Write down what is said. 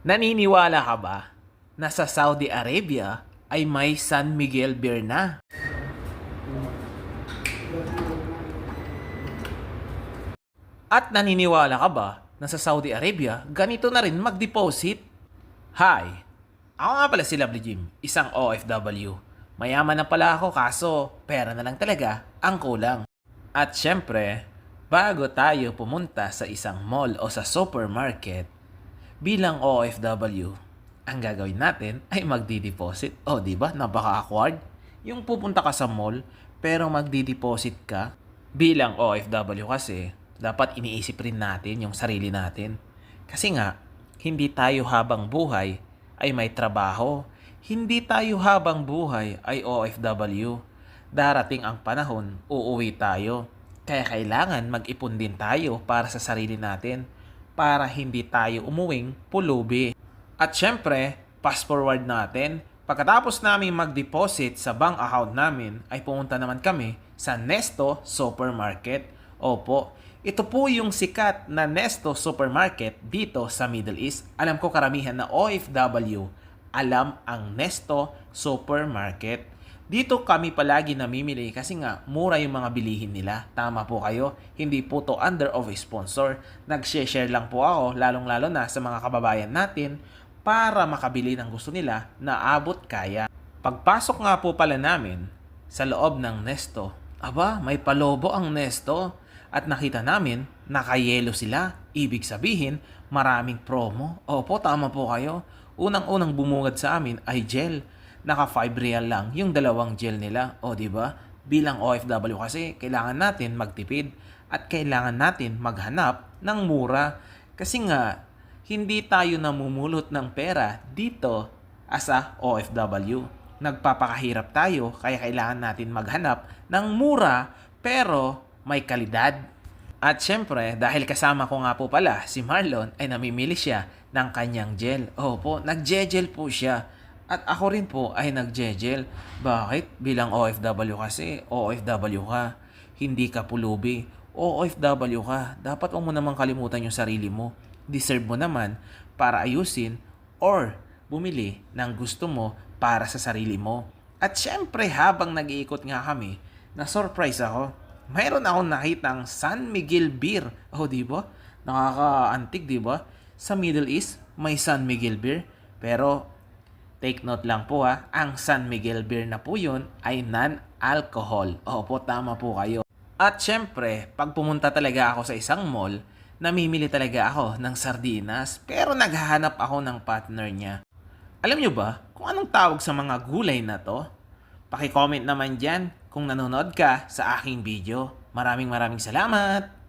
Naniniwala ka ba na sa Saudi Arabia ay may San Miguel Beer na? At naniniwala ka ba na sa Saudi Arabia ganito na rin mag-deposit? Hi! Ako nga pala si Lovely Jim, isang OFW. Mayaman na pala ako kaso pera na lang talaga ang kulang. At syempre, bago tayo pumunta sa isang mall o sa supermarket, bilang OFW, ang gagawin natin ay magdi-deposit. O, di ba? Napaka-awkward. Yung pupunta ka sa mall, pero magdi-deposit ka. Bilang OFW kasi, dapat iniisip rin natin yung sarili natin. Kasi nga, hindi tayo habang buhay ay may trabaho. Hindi tayo habang buhay ay OFW. Darating ang panahon, uuwi tayo. Kaya kailangan mag-ipon din tayo para sa sarili natin para hindi tayo umuwing pulubi. At syempre, fast forward natin, pagkatapos namin mag-deposit sa bank account namin, ay pumunta naman kami sa Nesto Supermarket. Opo, ito po yung sikat na Nesto Supermarket dito sa Middle East. Alam ko karamihan na OFW alam ang Nesto Supermarket. Dito kami palagi namimili kasi nga mura yung mga bilihin nila. Tama po kayo, hindi po to under of a sponsor. Nag-share lang po ako, lalong-lalo na sa mga kababayan natin para makabili ng gusto nila na abot kaya. Pagpasok nga po pala namin sa loob ng Nesto, aba, may palobo ang Nesto at nakita namin nakayelo sila. Ibig sabihin, maraming promo. Opo, tama po kayo. Unang-unang bumungad sa amin ay gel. Naka 5 real lang yung dalawang gel nila. O, di ba? Bilang OFW kasi, kailangan natin magtipid at kailangan natin maghanap ng mura. Kasi nga, hindi tayo namumulot ng pera dito as a OFW. Nagpapakahirap tayo kaya kailangan natin maghanap ng mura pero may kalidad. At syempre, dahil kasama ko nga po pala si Marlon ay namimili siya ng kanyang gel. Opo, nag-gel po siya. At ako rin po ay nag-gel. Bakit? Bilang OFW kasi, OFW ka. Hindi ka pulubi. OFW ka. Dapat mo naman kalimutan yung sarili mo. Deserve mo naman para ayusin or bumili ng gusto mo para sa sarili mo. At syempre, habang nag-iikot nga kami, na-surprise ako. Mayroon akong nakitang San Miguel Beer. Oh, di ba? Nakaka-antig, di ba? Sa Middle East, may San Miguel Beer. Pero, take note lang po ha, ang San Miguel Beer na po yun ay non-alcohol. Opo, tama po kayo. At syempre, pag pumunta talaga ako sa isang mall, namimili talaga ako ng sardinas. Pero naghahanap ako ng partner niya. Alam nyo ba kung anong tawag sa mga gulay na to? Paki-comment naman dyan kung nanonood ka sa aking video. Maraming maraming salamat!